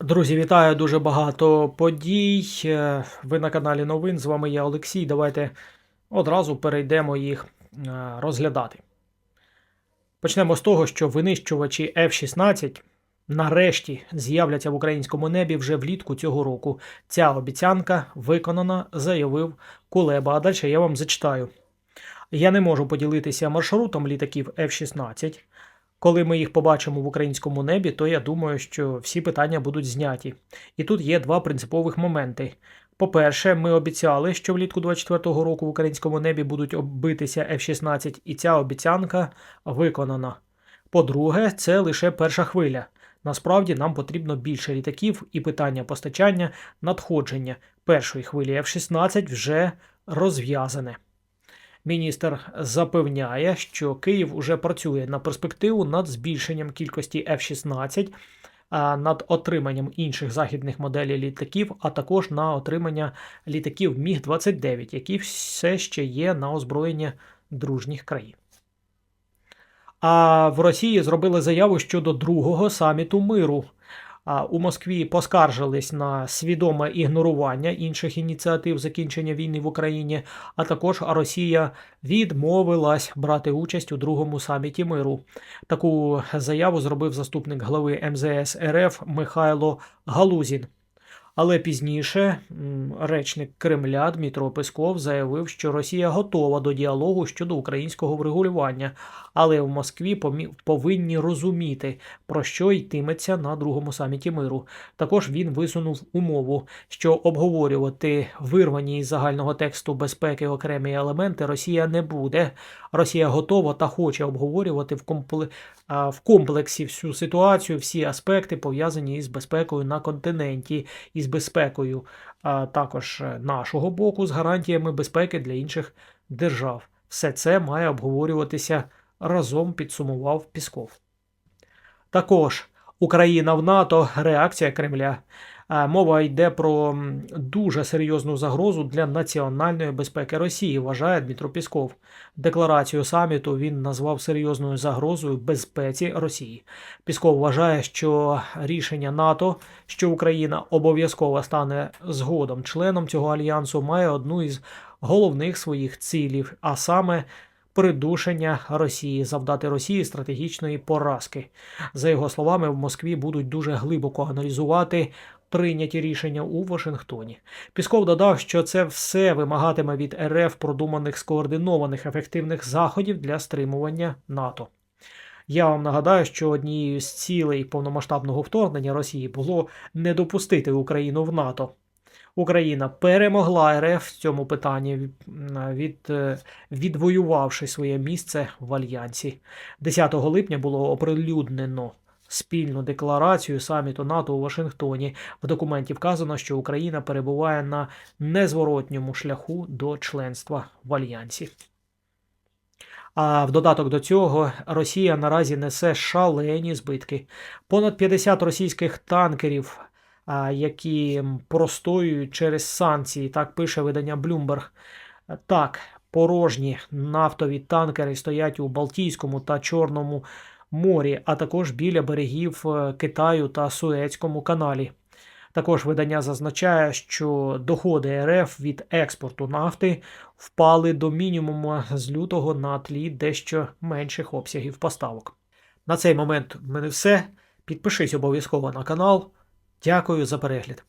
Друзі, вітаю дуже багато подій. Е, Ви на каналі Новин. З вами я Олексій. Давайте одразу перейдемо їх е, розглядати. Почнемо з того, що винищувачі F-16 нарешті з'являться в українському небі вже влітку цього року. Ця обіцянка виконана, заявив Кулеба. А далі я вам зачитаю. Я не можу поділитися маршрутом літаків F-16. Коли ми їх побачимо в українському небі, то я думаю, що всі питання будуть зняті. І тут є два принципових моменти. По-перше, ми обіцяли, що влітку 24-го року в українському небі будуть оббитися F-16, і ця обіцянка виконана. По-друге, це лише перша хвиля. Насправді нам потрібно більше літаків і питання постачання надходження першої хвилі F-16 вже розв'язане. Міністр запевняє, що Київ уже працює на перспективу над збільшенням кількості F-16, над отриманням інших західних моделей літаків, а також на отримання літаків Міг-29, які все ще є на озброєння дружніх країн. А в Росії зробили заяву щодо другого саміту миру. У Москві поскаржились на свідоме ігнорування інших ініціатив закінчення війни в Україні, а також Росія відмовилась брати участь у другому саміті миру. Таку заяву зробив заступник глави МЗС РФ Михайло Галузін. Але пізніше речник Кремля Дмитро Песков заявив, що Росія готова до діалогу щодо українського врегулювання, але в Москві повинні розуміти, про що йтиметься на другому саміті миру. Також він висунув умову, що обговорювати вирвані із загального тексту безпеки окремі елементи Росія не буде. Росія готова та хоче обговорювати в, компле... в комплексі всю ситуацію, всі аспекти пов'язані із безпекою на континенті, із безпекою також е, нашого боку з гарантіями безпеки для інших держав. Все це має обговорюватися разом, підсумував Пісков. Також Україна в НАТО реакція Кремля. Мова йде про дуже серйозну загрозу для національної безпеки Росії, вважає Дмитро Пісков. Декларацію саміту він назвав серйозною загрозою безпеці Росії. Пісков вважає, що рішення НАТО, що Україна обов'язково стане згодом членом цього альянсу, має одну із головних своїх цілів, а саме придушення Росії, завдати Росії стратегічної поразки. За його словами, в Москві будуть дуже глибоко аналізувати прийняті рішення у Вашингтоні. Пісков додав, що це все вимагатиме від РФ продуманих скоординованих ефективних заходів для стримування НАТО. Я вам нагадаю, що однією з цілей повномасштабного вторгнення Росії було не допустити Україну в НАТО. Україна перемогла РФ в цьому питанні, від, е, відвоювавши своє місце в альянсі. 10 липня було оприлюднено спільну декларацію саміту НАТО у Вашингтоні. В документі вказано, що Україна перебуває на незворотньому шляху до членства в альянсі. А в додаток до цього Росія наразі несе шалені збитки. Понад 50 російських танкерів, які простоюють через санкції, так пише видання Bloomberg. Так, порожні нафтові танкери стоять у Балтійському та Чорному морі, а також біля берегів е, Китаю та Суецькому каналі. Також видання зазначає, що доходи РФ від експорту нафти впали до мінімуму з лютого на тлі дещо менших обсягів поставок. На цей момент в мене все. Підпишись обов'язково на канал. Дякую за перегляд.